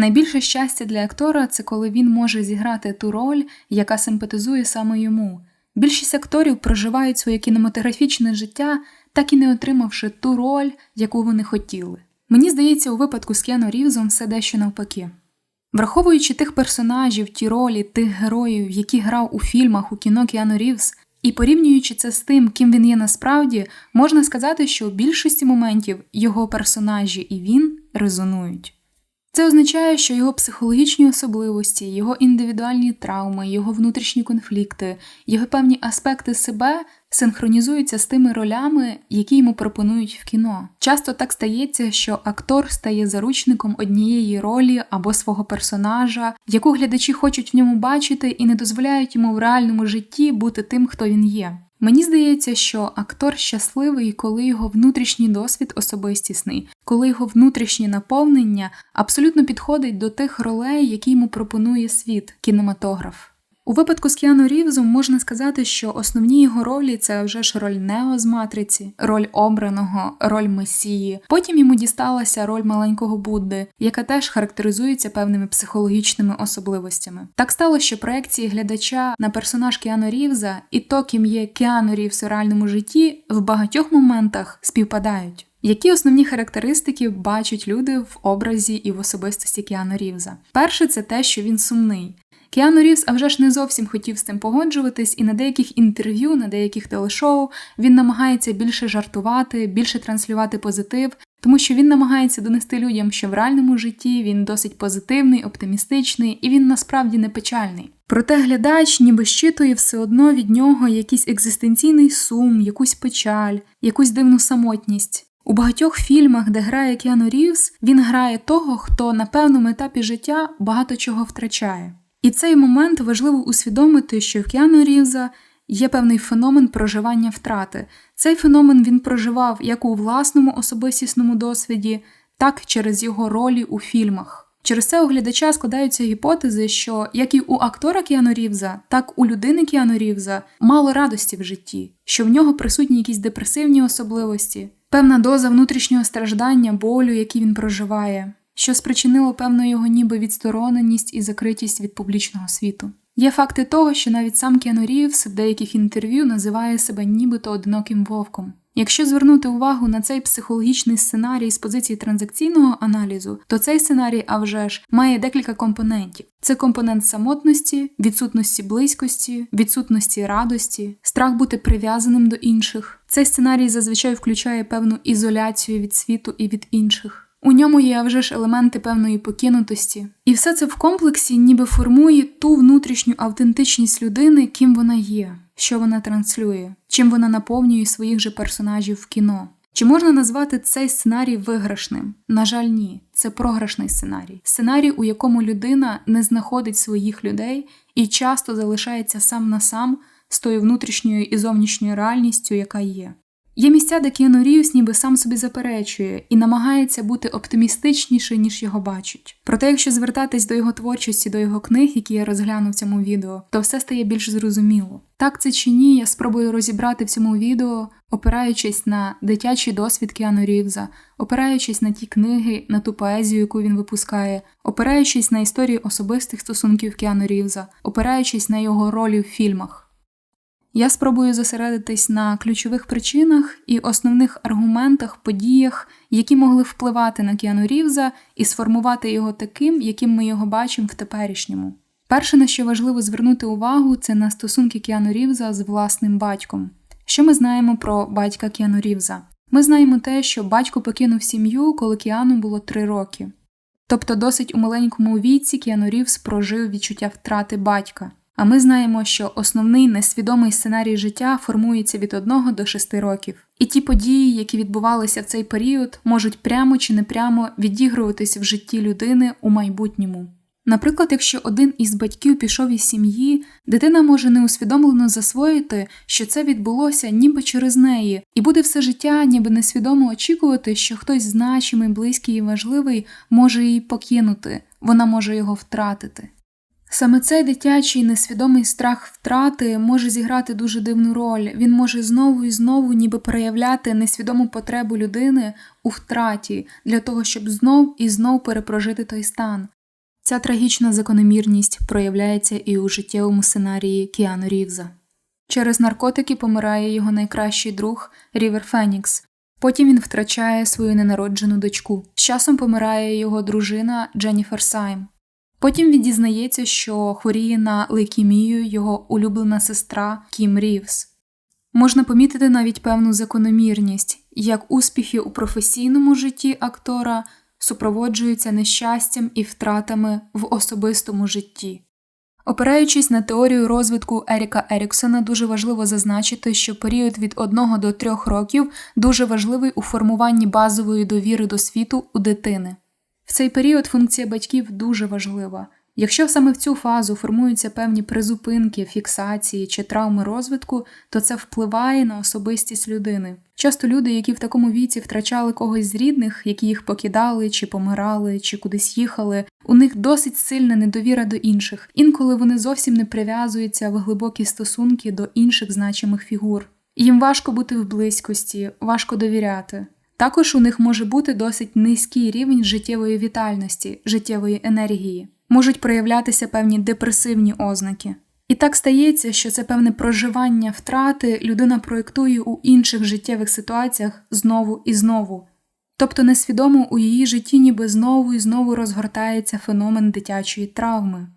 Найбільше щастя для актора це коли він може зіграти ту роль, яка симпатизує саме йому. Більшість акторів проживають своє кінематографічне життя, так і не отримавши ту роль, яку вони хотіли. Мені здається, у випадку з Кіану Рівзом все дещо навпаки. Враховуючи тих персонажів, ті ролі, тих героїв, які грав у фільмах у кіно Кіану Рівз, і порівнюючи це з тим, ким він є насправді, можна сказати, що у більшості моментів його персонажі і він резонують. Це означає, що його психологічні особливості, його індивідуальні травми, його внутрішні конфлікти, його певні аспекти себе синхронізуються з тими ролями, які йому пропонують в кіно. Часто так стається, що актор стає заручником однієї ролі або свого персонажа, яку глядачі хочуть в ньому бачити і не дозволяють йому в реальному житті бути тим, хто він є. Мені здається, що актор щасливий, коли його внутрішній досвід особистісний, коли його внутрішнє наповнення абсолютно підходить до тих ролей, які йому пропонує світ, кінематограф. У випадку з Кіану Рівзом можна сказати, що основні його ролі це вже ж роль Нео з матриці, роль обраного, роль Месії. Потім йому дісталася роль маленького Будди, яка теж характеризується певними психологічними особливостями. Так сталося, що проекції глядача на персонаж Кіану Рівза і то, ким є Кіану Рівз у реальному житті, в багатьох моментах співпадають. Які основні характеристики бачать люди в образі і в особистості Кіану Рівза? Перше, це те, що він сумний. Кіану Рівз а вже ж не зовсім хотів з цим погоджуватись, і на деяких інтерв'ю, на деяких телешоу він намагається більше жартувати, більше транслювати позитив, тому що він намагається донести людям, що в реальному житті він досить позитивний, оптимістичний і він насправді не печальний. Проте глядач ніби щитує все одно від нього якийсь екзистенційний сум, якусь печаль, якусь дивну самотність. У багатьох фільмах, де грає Кіану Рівз, він грає того, хто на певному етапі життя багато чого втрачає. І цей момент важливо усвідомити, що в Кіану Рівза є певний феномен проживання втрати. Цей феномен він проживав як у власному особистісному досвіді, так і через його ролі у фільмах. Через це у глядача складаються гіпотези, що як і у актора Кіану Рівза, так у людини Кіану Рівза мало радості в житті, що в нього присутні якісь депресивні особливості, певна доза внутрішнього страждання, болю, який він проживає що спричинило певну його ніби відстороненість і закритість від публічного світу. Є факти того, що навіть сам Кіану Рівз в деяких інтерв'ю називає себе нібито одиноким вовком. Якщо звернути увагу на цей психологічний сценарій з позиції транзакційного аналізу, то цей сценарій, а вже ж, має декілька компонентів: це компонент самотності, відсутності близькості, відсутності радості, страх бути прив'язаним до інших. Цей сценарій зазвичай включає певну ізоляцію від світу і від інших. У ньому є вже ж елементи певної покинутості, і все це в комплексі ніби формує ту внутрішню автентичність людини, ким вона є, що вона транслює, чим вона наповнює своїх же персонажів в кіно. Чи можна назвати цей сценарій виграшним? На жаль, ні, це програшний сценарій. Сценарій, у якому людина не знаходить своїх людей і часто залишається сам на сам з тою внутрішньою і зовнішньою реальністю, яка є. Є місця, де Кіану Рівс ніби сам собі заперечує і намагається бути оптимістичніше, ніж його бачать. Проте, якщо звертатись до його творчості, до його книг, які я розгляну в цьому відео, то все стає більш зрозуміло. Так це чи ні, я спробую розібрати в цьому відео, опираючись на дитячий досвід Кіану Рівза, опираючись на ті книги, на ту поезію, яку він випускає, опираючись на історію особистих стосунків Кіану Рівза, опираючись на його ролі в фільмах. Я спробую зосередитись на ключових причинах і основних аргументах, подіях, які могли впливати на Кіану Рівза і сформувати його таким, яким ми його бачимо в теперішньому. Перше, на що важливо звернути увагу, це на стосунки Кіану Рівза з власним батьком. Що ми знаємо про батька Кіану Рівза? Ми знаємо те, що батько покинув сім'ю, коли Кіану було три роки. Тобто, досить у маленькому віці Кіану Рівз прожив відчуття втрати батька. А ми знаємо, що основний несвідомий сценарій життя формується від 1 до 6 років. І ті події, які відбувалися в цей період, можуть прямо чи непрямо відігруватися в житті людини у майбутньому. Наприклад, якщо один із батьків пішов із сім'ї, дитина може неусвідомлено засвоїти, що це відбулося ніби через неї, і буде все життя, ніби несвідомо очікувати, що хтось значимий, близький і важливий може її покинути, вона може його втратити. Саме цей дитячий несвідомий страх втрати може зіграти дуже дивну роль. Він може знову і знову ніби проявляти несвідому потребу людини у втраті для того, щоб знов і знов перепрожити той стан. Ця трагічна закономірність проявляється і у життєвому сценарії Кіану Рівза. Через наркотики помирає його найкращий друг Рівер Фенікс. Потім він втрачає свою ненароджену дочку. З часом помирає його дружина Дженніфер Сайм. Потім він дізнається, що хворіє на лейкемію його улюблена сестра Кім Рівс. Можна помітити навіть певну закономірність, як успіхи у професійному житті актора супроводжуються нещастям і втратами в особистому житті. Опираючись на теорію розвитку Еріка Еріксона, дуже важливо зазначити, що період від 1 до 3 років дуже важливий у формуванні базової довіри до світу у дитини. В цей період функція батьків дуже важлива. Якщо саме в цю фазу формуються певні призупинки, фіксації чи травми розвитку, то це впливає на особистість людини. Часто люди, які в такому віці втрачали когось з рідних, які їх покидали, чи помирали, чи кудись їхали, у них досить сильна недовіра до інших. Інколи вони зовсім не прив'язуються в глибокі стосунки до інших значимих фігур. Їм важко бути в близькості, важко довіряти. Також у них може бути досить низький рівень життєвої вітальності, життєвої енергії можуть проявлятися певні депресивні ознаки. І так стається, що це певне проживання втрати людина проєктує у інших життєвих ситуаціях знову і знову. Тобто несвідомо у її житті ніби знову і знову розгортається феномен дитячої травми.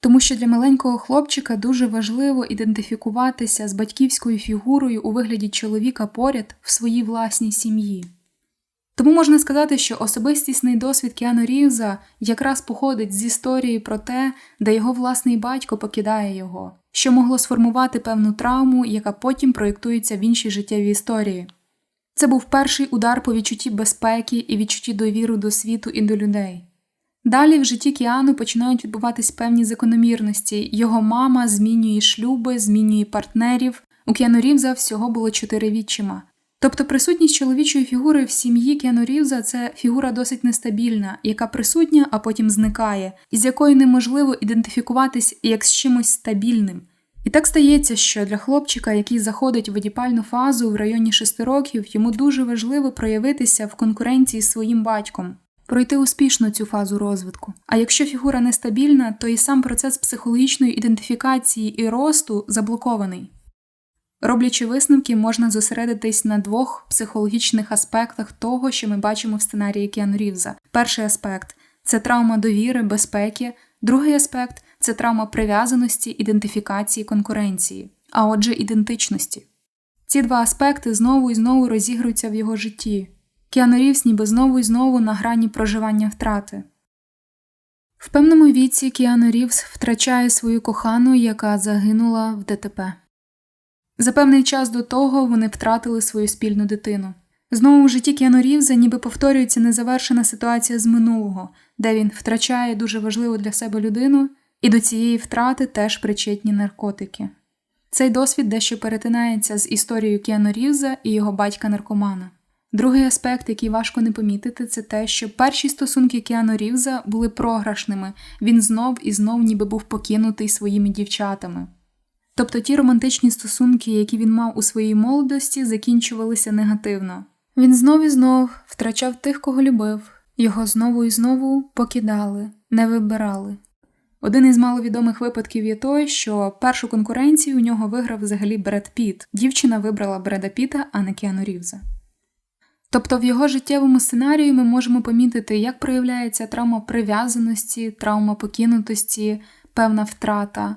Тому що для маленького хлопчика дуже важливо ідентифікуватися з батьківською фігурою у вигляді чоловіка поряд в своїй власній сім'ї. Тому можна сказати, що особистісний досвід Кіану Рівза якраз походить з історії про те, де його власний батько покидає його, що могло сформувати певну травму, яка потім проєктується в іншій життєвій історії. Це був перший удар по відчутті безпеки і відчутті довіру до світу і до людей. Далі в житті Кіану починають відбуватись певні закономірності. Його мама змінює шлюби, змінює партнерів. У Кіану Рівза всього було чотири відчима. Тобто присутність чоловічої фігури в сім'ї Кіану Рівза – це фігура досить нестабільна, яка присутня, а потім зникає, і з якою неможливо ідентифікуватись як з чимось стабільним. І так стається, що для хлопчика, який заходить в одіпальну фазу в районі 6 років, йому дуже важливо проявитися в конкуренції з своїм батьком, пройти успішно цю фазу розвитку. А якщо фігура нестабільна, то і сам процес психологічної ідентифікації і росту заблокований. Роблячи висновки, можна зосередитись на двох психологічних аспектах того, що ми бачимо в сценарії Кіану Рівза. Перший аспект це травма довіри, безпеки, другий аспект це травма прив'язаності, ідентифікації, конкуренції, а отже, ідентичності. Ці два аспекти знову і знову розігруються в його житті. Кіану Рівз ніби знову і знову на грані проживання втрати. В певному віці Кіану Рівз втрачає свою кохану, яка загинула в ДТП. За певний час до того вони втратили свою спільну дитину. Знову в житті Кіану Рівза ніби повторюється незавершена ситуація з минулого, де він втрачає дуже важливу для себе людину, і до цієї втрати теж причетні наркотики. Цей досвід дещо перетинається з історією Кіану Рівза і його батька наркомана. Другий аспект, який важко не помітити, це те, що перші стосунки Кіану Рівза були програшними, він знов і знов ніби був покинутий своїми дівчатами. Тобто ті романтичні стосунки, які він мав у своїй молодості, закінчувалися негативно. Він знов і знов втрачав тих, кого любив, його знову і знову покидали, не вибирали. Один із маловідомих випадків є той, що першу конкуренцію у нього виграв взагалі Бред Піт. Дівчина вибрала Бреда Піта, а не Кіану Рівза. Тобто в його життєвому сценарії ми можемо помітити, як проявляється травма прив'язаності, травма покинутості, певна втрата.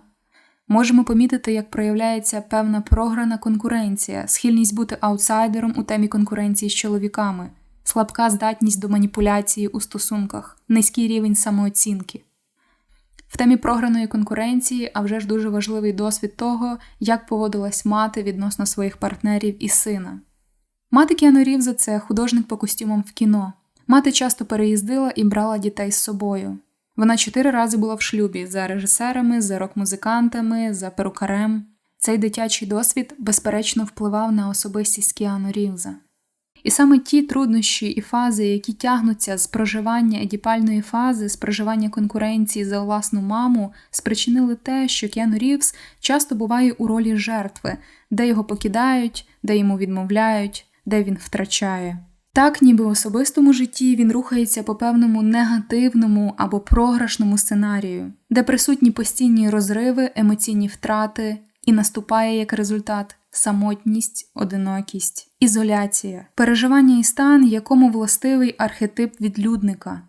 Можемо помітити, як проявляється певна програна конкуренція, схильність бути аутсайдером у темі конкуренції з чоловіками, слабка здатність до маніпуляції у стосунках, низький рівень самооцінки. В темі програної конкуренції, а вже ж дуже важливий досвід того, як поводилась мати відносно своїх партнерів і сина. Мати Кіану Рівза – це художник по костюмам в кіно. Мати часто переїздила і брала дітей з собою. Вона чотири рази була в шлюбі за режисерами, за рок-музикантами, за перукарем. Цей дитячий досвід, безперечно, впливав на особистість Кіану Рівза. І саме ті труднощі і фази, які тягнуться з проживання едіпальної фази, з проживання конкуренції за власну маму, спричинили те, що Кіану Рівз часто буває у ролі жертви, де його покидають, де йому відмовляють, де він втрачає. Так, ніби в особистому житті він рухається по певному негативному або програшному сценарію, де присутні постійні розриви, емоційні втрати, і наступає як результат самотність, одинокість, ізоляція, переживання і стан, якому властивий архетип відлюдника.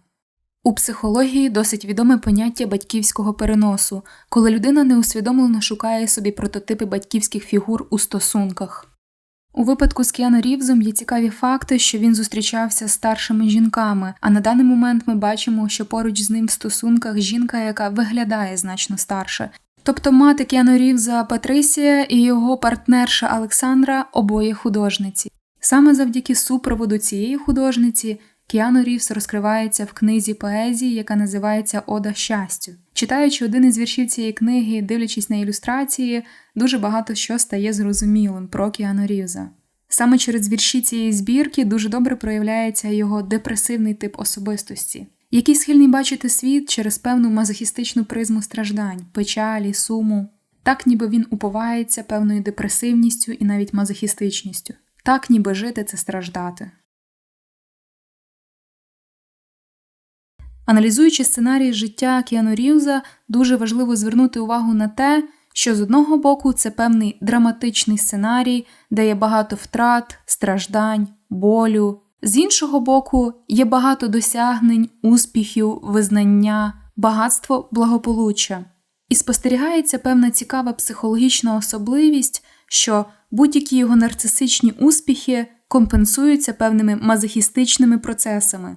У психології досить відоме поняття батьківського переносу, коли людина неусвідомлено шукає собі прототипи батьківських фігур у стосунках. У випадку з Кіану Рівзом є цікаві факти, що він зустрічався з старшими жінками, а на даний момент ми бачимо, що поруч з ним в стосунках жінка, яка виглядає значно старше. Тобто мати Кіану Рівза Патрисія і його партнерша Олександра обоє художниці. Саме завдяки супроводу цієї художниці Кіану Рівс розкривається в книзі поезії, яка називається Ода щастю. Читаючи один із віршів цієї книги, дивлячись на ілюстрації, дуже багато що стає зрозумілим про Кіану Рівза. Саме через вірші цієї збірки дуже добре проявляється його депресивний тип особистості, який схильний бачити світ через певну мазохістичну призму страждань, печалі, суму, так ніби він уповається певною депресивністю і навіть мазохістичністю, так ніби жити це страждати. Аналізуючи сценарій життя Кіану Рівза, дуже важливо звернути увагу на те, що з одного боку це певний драматичний сценарій, де є багато втрат, страждань, болю, з іншого боку, є багато досягнень, успіхів, визнання, багатство, благополуччя. І спостерігається певна цікава психологічна особливість, що будь-які його нарцисичні успіхи компенсуються певними мазохістичними процесами.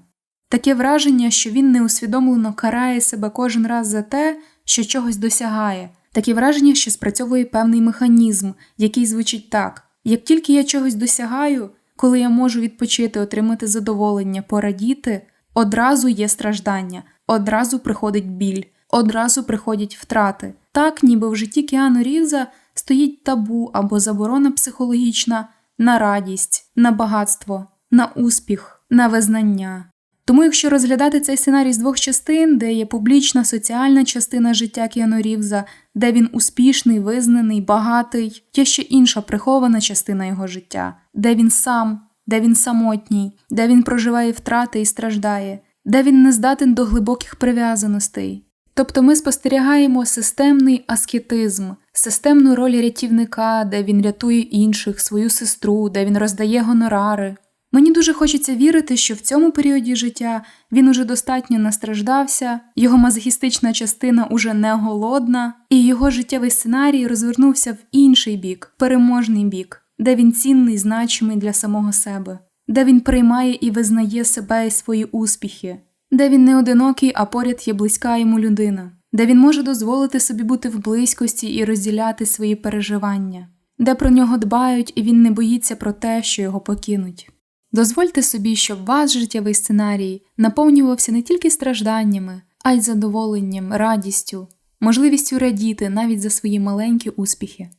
Таке враження, що він неусвідомлено карає себе кожен раз за те, що чогось досягає, таке враження, що спрацьовує певний механізм, який звучить так: як тільки я чогось досягаю, коли я можу відпочити, отримати задоволення, порадіти, одразу є страждання, одразу приходить біль, одразу приходять втрати. Так, ніби в житті Кіану Рівза стоїть табу або заборона психологічна на радість, на багатство, на успіх, на визнання. Тому, якщо розглядати цей сценарій з двох частин, де є публічна соціальна частина життя Кіану Рівза, де він успішний, визнаний, багатий, є ще інша прихована частина його життя, де він сам, де він самотній, де він проживає втрати і страждає, де він не здатен до глибоких прив'язаностей. Тобто ми спостерігаємо системний аскетизм, системну роль рятівника, де він рятує інших, свою сестру, де він роздає гонорари. Мені дуже хочеться вірити, що в цьому періоді життя він уже достатньо настраждався, його мазохістична частина уже не голодна, і його життєвий сценарій розвернувся в інший бік, переможний бік, де він цінний, значимий для самого себе, де він приймає і визнає себе і свої успіхи, де він не одинокий, а поряд є близька йому людина, де він може дозволити собі бути в близькості і розділяти свої переживання, де про нього дбають і він не боїться про те, що його покинуть. Дозвольте собі, щоб ваш життєвий сценарій наповнювався не тільки стражданнями, а й задоволенням, радістю, можливістю радіти навіть за свої маленькі успіхи.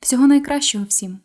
Всього найкращого всім!